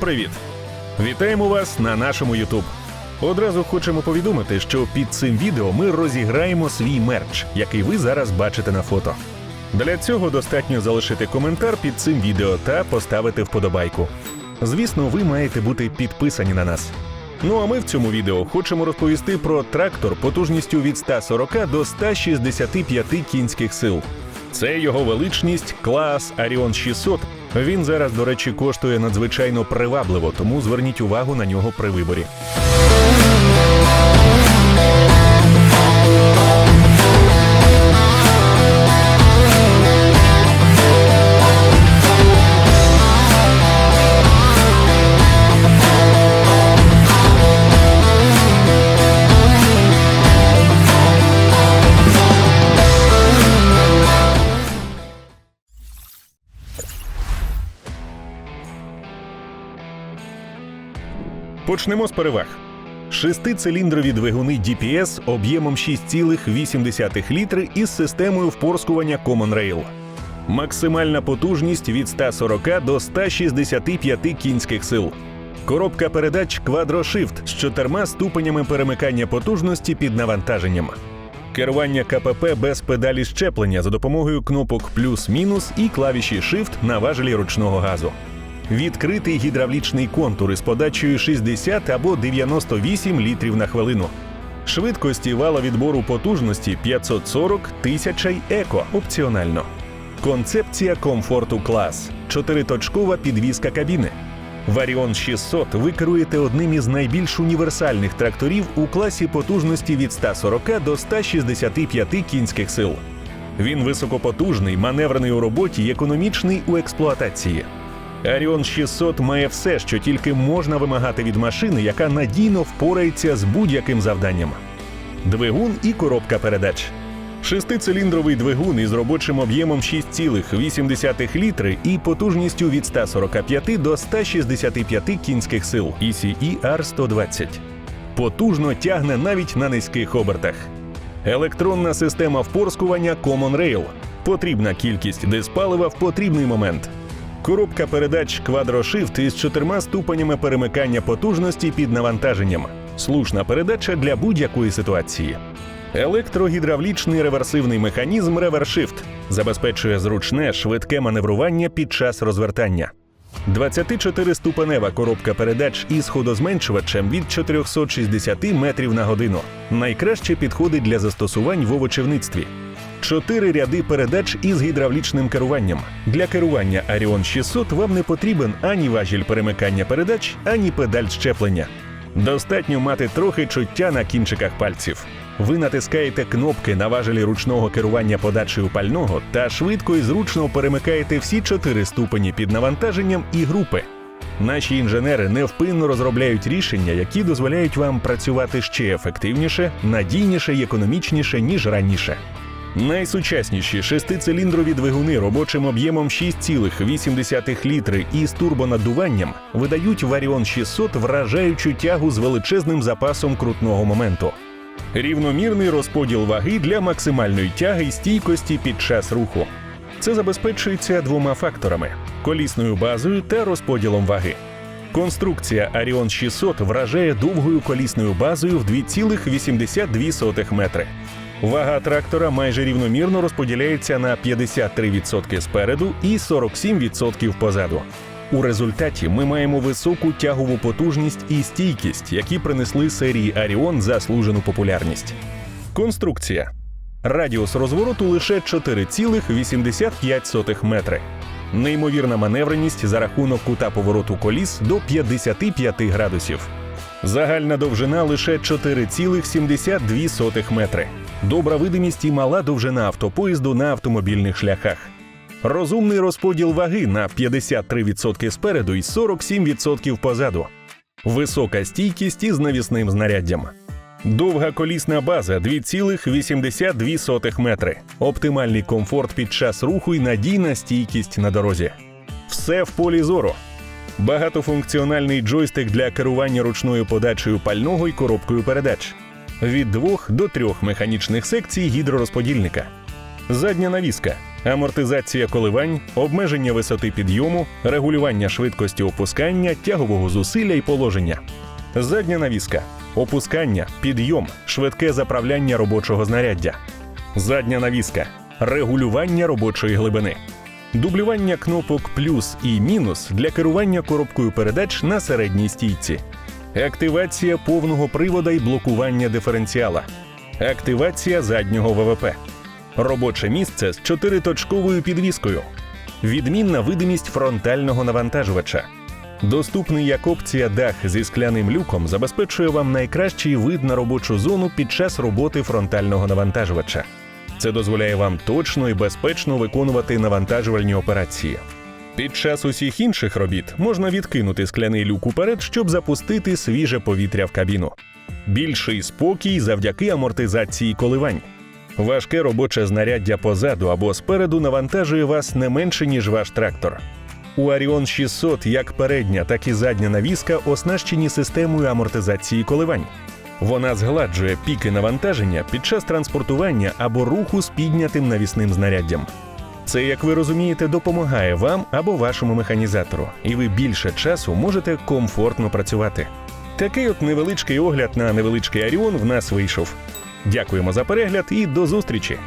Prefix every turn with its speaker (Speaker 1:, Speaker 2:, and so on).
Speaker 1: Привіт! Вітаємо вас на нашому YouTube. Одразу хочемо повідомити, що під цим відео ми розіграємо свій мерч, який ви зараз бачите на фото. Для цього достатньо залишити коментар під цим відео та поставити вподобайку. Звісно, ви маєте бути підписані на нас. Ну а ми в цьому відео хочемо розповісти про трактор потужністю від 140 до 165 кінських сил. Це його величність клас Аріон 600. Він зараз, до речі, коштує надзвичайно привабливо, тому зверніть увагу на нього при виборі. Почнемо з переваг. Шестициліндрові двигуни DPS об'ємом 6,8 літри із системою впорскування Common Rail. Максимальна потужність від 140 до 165 кінських сил. Коробка передач Quadro-Shift з чотирма ступенями перемикання потужності під навантаженням. Керування КПП без педалі щеплення за допомогою кнопок плюс-мінус і клавіші Shift на важелі ручного газу відкритий гідравлічний контур із подачею 60 або 98 літрів на хвилину. Швидкості вала відбору потужності 540 1000 еко опціонально. Концепція комфорту клас. Чотириточкова підвізка кабіни. Варіон 600 ви керуєте одним із найбільш універсальних тракторів у класі потужності від 140 до 165 кінських сил. Він високопотужний, маневрений у роботі економічний у експлуатації. Аріон 600 має все, що тільки можна вимагати від машини, яка надійно впорається з будь-яким завданням. Двигун і коробка передач. Шестициліндровий двигун із робочим об'ємом 6,8 літри і потужністю від 145 до 165 кінських сил ECE R120. Потужно тягне навіть на низьких обертах. Електронна система впорскування Common Rail. Потрібна кількість диспалива в потрібний момент. Коробка передач Quadro-Shift із чотирма ступенями перемикання потужності під навантаженням. Слушна передача для будь-якої ситуації. Електрогідравлічний реверсивний механізм ReverShift забезпечує зручне, швидке маневрування під час розвертання. 24-ступенева коробка передач із ходозменшувачем від 460 метрів на годину. Найкраще підходить для застосувань в овочівництві. Чотири ряди передач із гідравлічним керуванням. Для керування Arion 600 вам не потрібен ані важіль перемикання передач, ані педаль щеплення. Достатньо мати трохи чуття на кінчиках пальців. Ви натискаєте кнопки на важелі ручного керування подачею пального та швидко і зручно перемикаєте всі чотири ступені під навантаженням і групи. Наші інженери невпинно розробляють рішення, які дозволяють вам працювати ще ефективніше, надійніше і економічніше ніж раніше. Найсучасніші шестициліндрові двигуни робочим об'ємом 6,8 літри і з турбонаддуванням видають Варіон 600 вражаючу тягу з величезним запасом крутного моменту. Рівномірний розподіл ваги для максимальної тяги і стійкості під час руху. Це забезпечується двома факторами: колісною базою та розподілом ваги. Конструкція Аріон 600 вражає довгою колісною базою в 2,82 метри. Вага трактора майже рівномірно розподіляється на 53% спереду і 47% позаду. У результаті ми маємо високу тягову потужність і стійкість, які принесли серії Аріон заслужену популярність. Конструкція радіус розвороту лише 4,85 метри. Неймовірна маневреність за рахунок кута повороту коліс до 55 градусів. Загальна довжина лише 4,72 метри. Добра видимість і мала довжина автопоїзду на автомобільних шляхах. Розумний розподіл ваги на 53% спереду і 47% позаду. Висока стійкість із навісним знаряддям. Довга колісна база 2,82 метри. Оптимальний комфорт під час руху і надійна стійкість на дорозі. Все в полі зору. Багатофункціональний джойстик для керування ручною подачею пального і коробкою передач. Від двох до трьох механічних секцій гідророзподільника. Задня навіска. амортизація коливань, обмеження висоти підйому, регулювання швидкості опускання, тягового зусилля і положення. Задня навіска, опускання, підйом, швидке заправляння робочого знаряддя. Задня навіска, регулювання робочої глибини. Дублювання кнопок плюс і мінус для керування коробкою передач на середній стійці. Активація повного привода і блокування диференціала. Активація заднього ВВП. Робоче місце з чотириточковою підвіскою. Відмінна видимість фронтального навантажувача. Доступний як опція дах зі скляним люком забезпечує вам найкращий вид на робочу зону під час роботи фронтального навантажувача. Це дозволяє вам точно і безпечно виконувати навантажувальні операції. Під час усіх інших робіт можна відкинути скляний люк уперед, щоб запустити свіже повітря в кабіну. Більший спокій завдяки амортизації коливань. Важке робоче знаряддя позаду або спереду навантажує вас не менше, ніж ваш трактор. У Arion 600 як передня, так і задня навіска оснащені системою амортизації коливань. Вона згладжує піки навантаження під час транспортування або руху з піднятим навісним знаряддям. Це, як ви розумієте, допомагає вам або вашому механізатору, і ви більше часу можете комфортно працювати. Такий от невеличкий огляд на невеличкий Аріон в нас вийшов. Дякуємо за перегляд і до зустрічі!